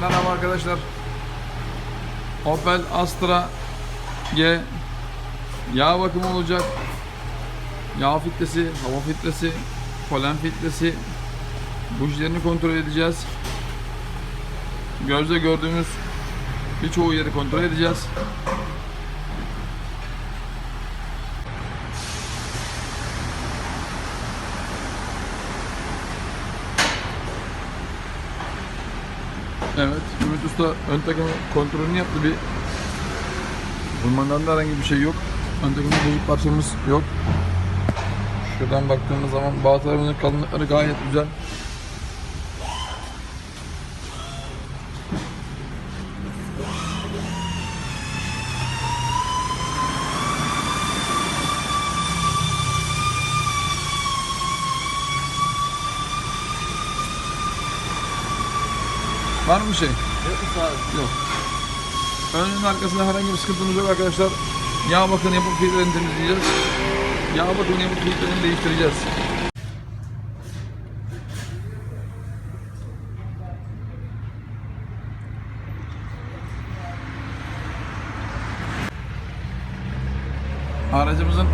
Merhaba arkadaşlar. Opel Astra G yağ bakımı olacak. Yağ filtresi, hava filtresi, polen filtresi bujilerini kontrol edeceğiz. Gözle gördüğümüz birçoğu yeri kontrol edeceğiz. Evet, Ümit Usta ön takımı kontrolünü yaptı bir. Bulmandan da herhangi bir şey yok. Ön takımda bozuk parçamız yok. Şuradan baktığımız zaman bağlarının kalınlıkları gayet güzel. Var mı bir şey? Yok. Önünün arkasında herhangi bir sıkıntımız yok arkadaşlar. Yağ bakın yapıp filtrelerini temizleyeceğiz. Yağ bakın yapıp filtrelerini değiştireceğiz. Aracımızın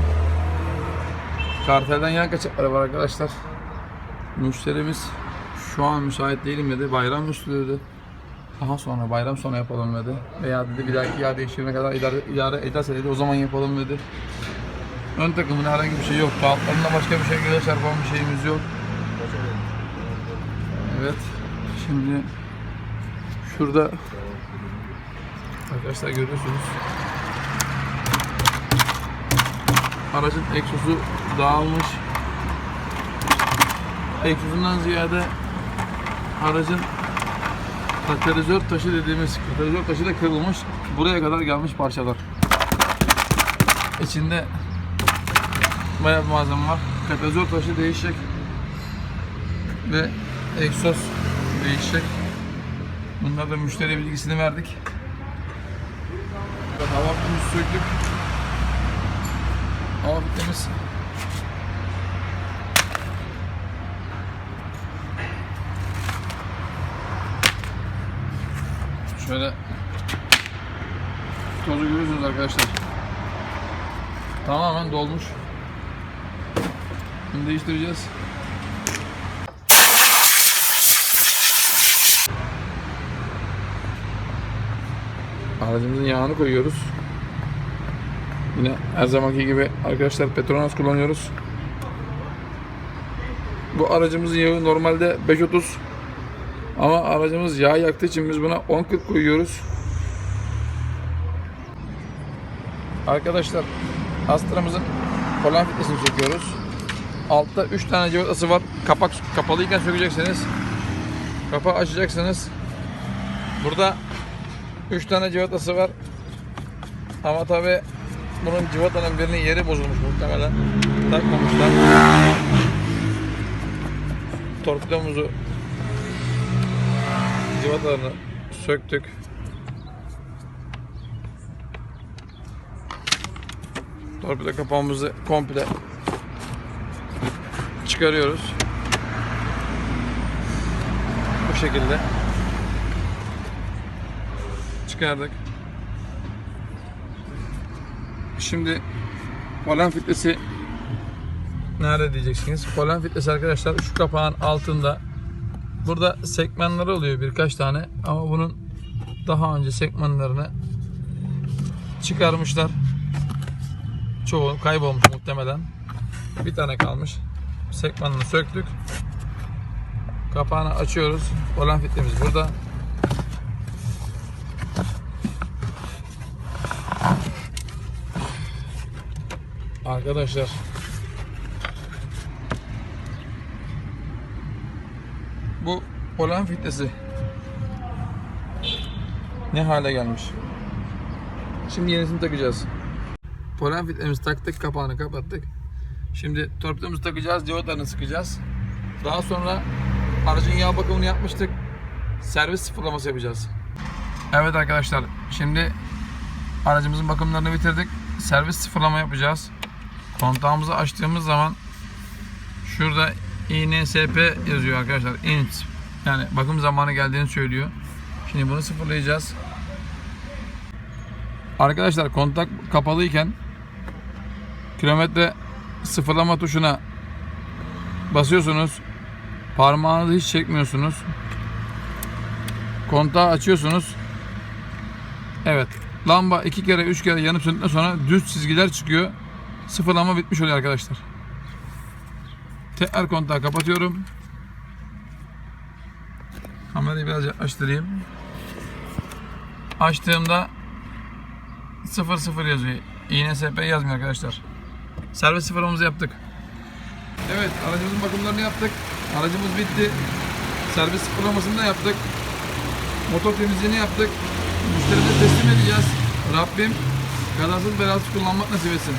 kartelden yan kaçakları var arkadaşlar. Müşterimiz şu an müsait değilim dedi. Bayram üstü dedi. Daha sonra bayram sonra yapalım dedi. Veya dedi bir dahaki yağ değiştirene kadar idare, idare ederse dedi o zaman yapalım dedi. Ön takımında herhangi bir şey yok. Kağıtlarında başka bir şey göze çarpan bir şeyimiz yok. Evet. Şimdi şurada arkadaşlar görüyorsunuz. Aracın egzozu dağılmış. Egzozundan ziyade aracın katalizör taşı dediğimiz katalizör taşı da kırılmış. Buraya kadar gelmiş parçalar. İçinde bayağı bir malzeme var. Katalizör taşı değişecek. Ve egzoz değişecek. Bunlar da müşteri bilgisini verdik. Hava filtremizi söktük. Hava filtremiz Şöyle tozu görüyorsunuz arkadaşlar. Tamamen dolmuş. Bunu değiştireceğiz. Aracımızın yağını koyuyoruz. Yine her zamanki gibi arkadaşlar Petronas kullanıyoruz. Bu aracımızın yağı normalde 5.30 ama aracımız yağ yaktığı için biz buna 10.40 koyuyoruz. Arkadaşlar Astra'mızın kolan filtresini söküyoruz. Altta 3 tane cıvatası var. Kapak kapalıyken sökeceksiniz. Kapağı açacaksınız. Burada 3 tane cıvatası var. Ama tabi bunun cıvatanın birinin yeri bozulmuş muhtemelen. Takmamışlar. Torpidomuzu cıvatalarını söktük. Torpido kapağımızı komple çıkarıyoruz. Bu şekilde çıkardık. Şimdi polen filtresi nerede diyeceksiniz? Polen filtresi arkadaşlar şu kapağın altında Burada sekmanları oluyor birkaç tane ama bunun daha önce sekmanlarını çıkarmışlar. Çoğu kaybolmuş muhtemelen. Bir tane kalmış. Sekmanını söktük. Kapağını açıyoruz. Olan filtremiz burada. Arkadaşlar bu polen filtresi ne hale gelmiş. Şimdi yenisini takacağız. Polen filtremizi taktık, kapağını kapattık. Şimdi torpidomuzu takacağız, diyotlarını sıkacağız. Daha sonra aracın yağ bakımını yapmıştık. Servis sıfırlaması yapacağız. Evet arkadaşlar, şimdi aracımızın bakımlarını bitirdik. Servis sıfırlama yapacağız. Kontağımızı açtığımız zaman şurada INSP yazıyor arkadaşlar. INS yani bakım zamanı geldiğini söylüyor. Şimdi bunu sıfırlayacağız. Arkadaşlar kontak kapalıyken kilometre sıfırlama tuşuna basıyorsunuz. Parmağınızı hiç çekmiyorsunuz. Kontağı açıyorsunuz. Evet. Lamba iki kere üç kere yanıp söndükten sonra düz çizgiler çıkıyor. Sıfırlama bitmiş oluyor arkadaşlar. Tekrar kontağı kapatıyorum. Kamerayı biraz yaklaştırayım. Açtığımda 00 yazıyor. INSP yazmıyor arkadaşlar. Servis sıfırlamamızı yaptık. Evet aracımızın bakımlarını yaptık. Aracımız bitti. Servis sıfırlamasını da yaptık. Motor temizliğini yaptık. Müşterimize teslim edeceğiz. Rabbim kazasız belasız kullanmak nasip etsin.